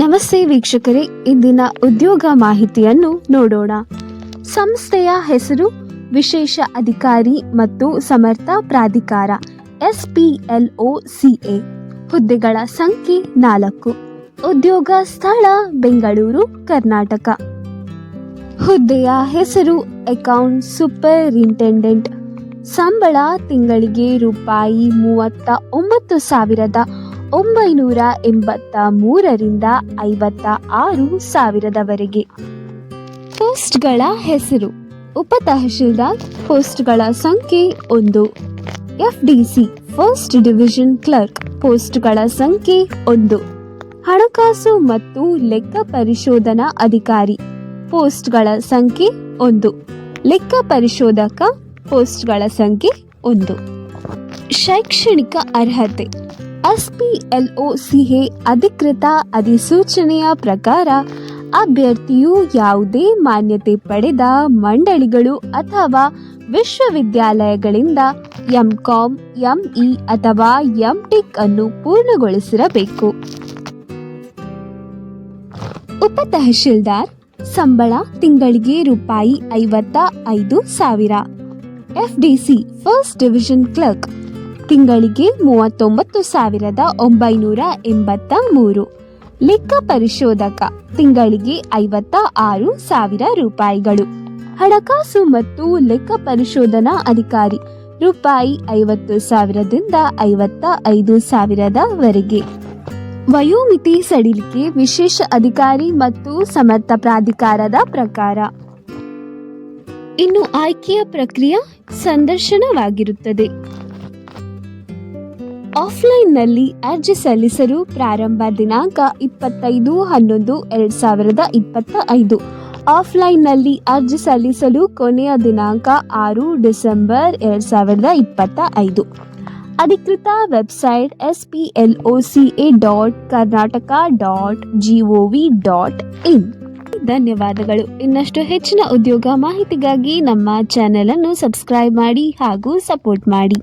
ನಮಸ್ತೆ ವೀಕ್ಷಕರೇ, ಇಂದಿನ ಉದ್ಯೋಗ ಮಾಹಿತಿಯನ್ನು ನೋಡೋಣ. ಸಂಸ್ಥೆಯ ಹೆಸರು ವಿಶೇಷ ಅಧಿಕಾರಿ ಮತ್ತು ಸಮರ್ಥ ಪ್ರಾಧಿಕಾರ S P L O C A ಹುದ್ದೆಗಳ ಸಂಖ್ಯೆ ನಾಲ್ಕು, ಉದ್ಯೋಗ ಸ್ಥಳ ಬೆಂಗಳೂರು, ಕರ್ನಾಟಕ. ಹುದ್ದೆಯ ಹೆಸರು ಅಕೌಂಟ್ ಸೂಪರಿಂಟೆಂಡೆಂಟ್, ಸಂಬಳ ತಿಂಗಳಿಗೆ ರೂಪಾಯಿ ಮೂವತ್ತ ಒಂಬತ್ತು ಸಾವಿರದ ಒಂಬೈನೂರ ಎಂಬತ್ತ ಮೂರರಿಂದ ಐವತ್ತ ಆರು ಸಾವಿರದವರೆಗೆ. ಪೋಸ್ಟ್ಗಳ ಹೆಸರು. ಉಪ ತಹಶೀಲ್ದಾರ್ ಪೋಸ್ಟ್ಗಳ ಸಂಖ್ಯೆ ಒಂದು. F D C first division clerk ಪೋಸ್ಟ್ಗಳ ಸಂಖ್ಯೆ ಒಂದು. ಹಣಕಾಸು ಮತ್ತು ಲೆಕ್ಕ ಪರಿಶೋಧನಾ ಅಧಿಕಾರಿ ಪೋಸ್ಟ್ಗಳ ಸಂಖ್ಯೆ ಒಂದು. ಲೆಕ್ಕ ಪರಿಶೋಧಕ ಪೋಸ್ಟ್ಗಳ ಸಂಖ್ಯೆ ಒಂದು. ಶೈಕ್ಷಣಿಕ ಅರ್ಹತೆ. ಎಸ್ಪಿಎಲ್ಒಸಿಎ ಅಧಿಕೃತ ಅಧಿಸೂಚನೆಯ ಪ್ರಕಾರ ಅಭ್ಯರ್ಥಿಯು ಯಾವುದೇ ಮಾನ್ಯತೆ ಪಡೆದ ಮಂಡಳಿಗಳು ಅಥವಾ ವಿಶ್ವವಿದ್ಯಾಲಯಗಳಿಂದ ಎಂಕಾಂ, ಎಂಇ ಅಥವಾ ಎಂಟೆಕ್ ಅನ್ನು ಪೂರ್ಣಗೊಳಿಸಿರಬೇಕು. ಉಪ ತಹಶೀಲ್ದಾರ್, ಸಂಬಳ ತಿಂಗಳಿಗೆ ರೂಪಾಯಿ ಐವತ್ತ ಐದು ಸಾವಿರ. FDC, first division clerk. ತಿಂಗಳಿಗೆ ಮೂವತ್ತೊಂಬತ್ತು ಸಾವಿರದ ಒಂಬೈನೂರ ಎಂಬತ್ತ ಮೂರು. ಲೆಕ್ಕ ಪರಿಶೋಧಕ, ತಿಂಗಳಿಗೆ ಐವತ್ತ ಆರು ಸಾವಿರ ರೂಪಾಯಿಗಳು. ಹಣಕಾಸು ಮತ್ತು ಲೆಕ್ಕ ಪರಿಶೋಧನಾ ಅಧಿಕಾರಿ, ರೂಪಾಯಿ ಐವತ್ತು ಸಾವಿರದಿಂದ ಐವತ್ತ ಐದು ಸಾವಿರದವರೆಗೆ. ವಯೋಮಿತಿ ಸಡಿಲಿಕೆ ವಿಶೇಷ ಅಧಿಕಾರಿ ಮತ್ತು ಸಮರ್ಥ ಪ್ರಾಧಿಕಾರದ ಪ್ರಕಾರ. ಇನ್ನು ಆಯ್ಕೆಯ ಪ್ರಕ್ರಿಯೆ ಸಂದರ್ಶನವಾಗಿರುತ್ತದೆ. ಆಫ್ಲೈನ್ನಲ್ಲಿ ಅರ್ಜಿ ಸಲ್ಲಿಸಲು ಪ್ರಾರಂಭ ದಿನಾಂಕ ಇಪ್ಪತ್ತೈದು ಹನ್ನೊಂದು ಎರಡು ಸಾವಿರದ ಇಪ್ಪತ್ತ ಐದು ಆಫ್ಲೈನ್ನಲ್ಲಿ ಅರ್ಜಿ ಸಲ್ಲಿಸಲು ಕೊನೆಯ ದಿನಾಂಕ ಆರು ಡಿಸೆಂಬರ್ ಎರಡು ಸಾವಿರದ ಇಪ್ಪತ್ತ ಐದು ಅಧಿಕೃತ website S P L O C A dot Karnataka dot G O V dot in. ಧನ್ಯವಾದಗಳು. ಇನ್ನಷ್ಟು ಹೆಚ್ಚಿನ ಉದ್ಯೋಗ ಮಾಹಿತಿಗಾಗಿ ನಮ್ಮ ಚಾನೆಲ್ ಅನ್ನು ಸಬ್ಸ್ಕ್ರೈಬ್ ಮಾಡಿ ಹಾಗೂ ಸಪೋರ್ಟ್ ಮಾಡಿ.